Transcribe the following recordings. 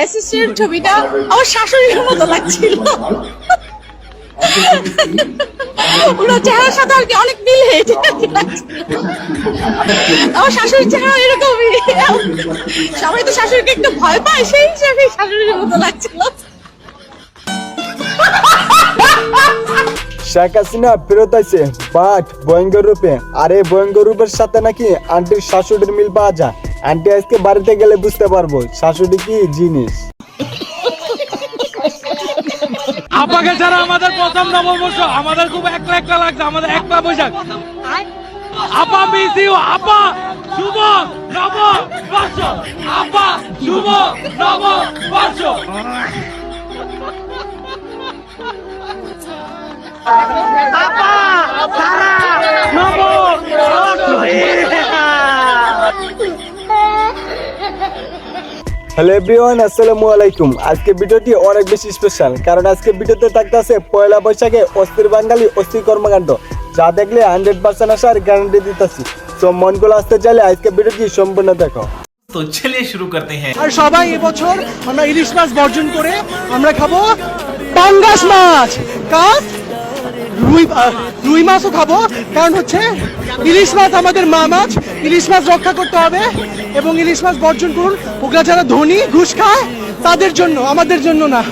ফেসিসের ছবিটা আমার শাশুড়ির মতো লাগছিল। ওনার চেহারার সাথে আর কি অনেক মিল হয়েছে। আমার শাশুড়ির চেহারা এরকমই। সবাই তো শাশুড়িকে একটু ভয় পায়, সেই হিসাবে শাশুড়ির মতো লাগছিল। শেখ হাসিনা ফেরত আছে বাট ভয়ঙ্কর রূপে। আর এই ভয়ঙ্কর রূপের সাথে নাকি আন্টির শাশুড়ির মিল পাওয়া যায়? আন্টি আজকে বাড়িতে গেলে বুঝতে পারব শাশুড়ি কি জিনিস? আপাকে ছাড়া আমাদের প্রথম নববর্ষ আমাদের খুব একলা একলা লাগছে আমাদের একলা বৈশাখ। আপা মিস ইউ আপা শুভ নব বর্ষ। আপা শুভ নব বর্ষ। হ্যালো এভরিওয়ান আসসালামু আলাইকুম। আজকে ভিডিওটি অনেক বেশি স্পেশাল কারণ আজকে ভিডিওতে থাকতে আছে পয়লা বৈশাখে অস্থির বাঙালি অস্থির কর্মকাণ্ড যা দেখলে হান্ড্রেড পার্সেন্ট আসার গ্যারান্টি দিতেছি। তো মনগুলো আসতে চাইলে আজকে ভিডিওটি সম্পূর্ণ দেখো। তো চলে শুরু করতে হ্যাঁ। আর সবাই এবছর আমরা ইলিশ মাছ বর্জন করে আমরা খাব পাঙ্গাস মাছ। কাজ রুই রুই মাছও খাব। কারণ হচ্ছে ইলিশ মাছ আমাদের মা মাছ। ইলিশ মাছ রক্ষা করতে হবে এবং ইলিশ মাছ বর্জন করুন। ওগুলা যারা ধনী ঘুষ খায় তাদের জন্য আমাদের জন্য না।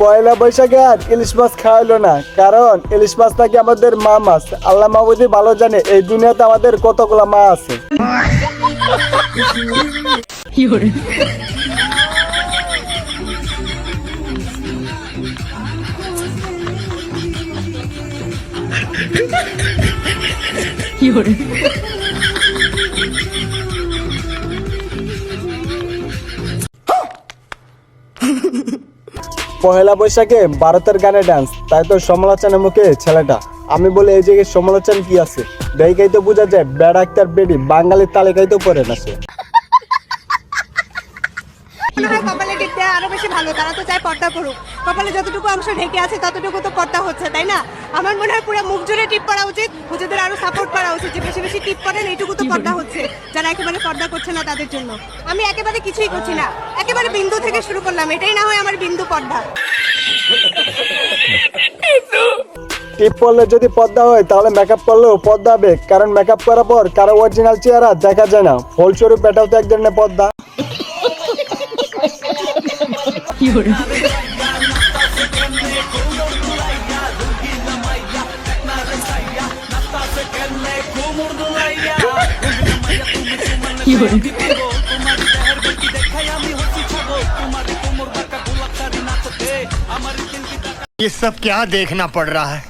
পয়লা বৈশাখে আর ইলিশ মাছ খাওয়াইলো না। কারণ ইলিশ মাছ নাকি আমাদের মা মাছ। আল্লাহ মাহবুদি ভালো জানে এই দুনিয়াতে আমাদের কতগুলা মা আছে। পয়লা বৈশাখে ভারতের গানে ডান্স তাই তো সমালোচনার মুখে ছেলেটা। আমি বলি, এই জায়গায় সমালোচনা কি আছে? দেখেই তো বোঝা যায়, বেড়া একটা বেডি বাঙালির তালিকায় তো পড়ে না সে। মনে হয় কপালে দেওয়া আরও বেশি ভালো, তারা তো চায় পর্দা পড়ুক। কপালে যতটুকু অংশ ঢেকে আছে, ততটুকু তো পর্দা হচ্ছে, তাই না? আমার মনে হয় পুরো মুখ জুড়ে টিপ করা উচিত হুজুরদের আরও সাপোর্ট করা উচিত যে বেশি বেশি টিপ করেন এইটুকু তো পর্দা হচ্ছে, যারা একেবারে পর্দা করছে না তাদের জন্য। আমি একেবারে কিছুই করছি না, একেবারে বিন্দু থেকে শুরু করলাম, এটাই না হয় আমার বিন্দু পর্দা। টিপ পরলে যদি পদ্মা হয়, তাহলে মেকআপ করলেও পদ্মা হবে, কারণ মেকআপ করার পর কারও অরিজিনাল চেহারা দেখা যায় না। ফলস্বরূপ এটাও তো এক ধরনের পদ্মা ये सब क्या देखना पड़ रहा है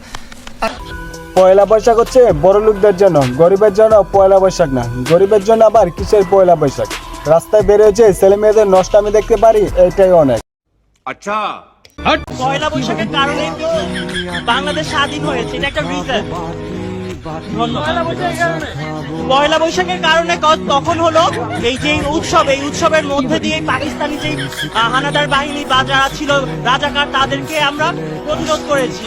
পয়লা বৈশাখ হচ্ছে বড় লোকদের জন্য গরিবের জন্য পয়লা বৈশাখ না গরিবের জন্য আবার কিসের পয়লা বৈশাখ রাস্তায় বেরিয়েছে ছেলে মেয়েদের নষ্ট আমি দেখতে পারি এটাই অনেক পয়লা বৈশাখের কারণে তো বাংলাদেশ স্বাধীন হয়েছে এটা একটা রিজন পয়লা বৈশাখের কারণে। তখন হলো এই যে উৎসব এই উৎসবের মধ্যে দিয়ে পাকিস্তানি যে হানাদার বাহিনী বা যারা ছিল রাজাকার তাদেরকে আমরা প্রতিরোধ করেছি।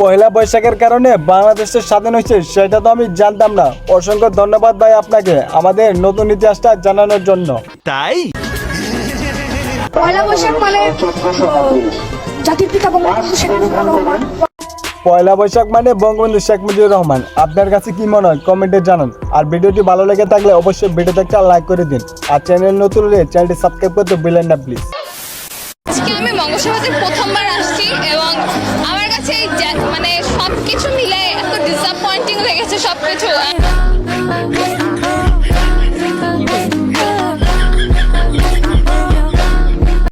পয়লা বৈশাখের কারণে বাংলাদেশের স্বাধীন হয়েছে সেটা তো আমি জানতাম না। অসংখ্য ধন্যবাদ ভাই আপনাকে আমাদের নতুন ইতিহাসটা জানানোর জন্য। পয়লা বৈশাখ মানে জাতির পিতা বঙ্গবন্ধু শেখ মুজিবুর রহমান। পয়লা বৈশাখ মানে বঙ্গবন্ধু শেখ মুজিবুর রহমান। আপনার কাছে কি মনে হয়? কমেন্টে জানান। আর ভিডিওটি ভালো লেগে থাকলে অবশ্যই ভিডিওতে একটা লাইক করে দিন। আর চ্যানেল নতুন হলে চ্যানেলটি সাবস্ক্রাইব করতে ভুলেন না প্লিজ। আজকে আমি বঙ্গসভাতে প্রথমবার আসছি এবং আমার কাছে মানে সবকিছু মিলে এত ডিসঅ্যাপয়েন্টিং লেগেছে সবকিছু।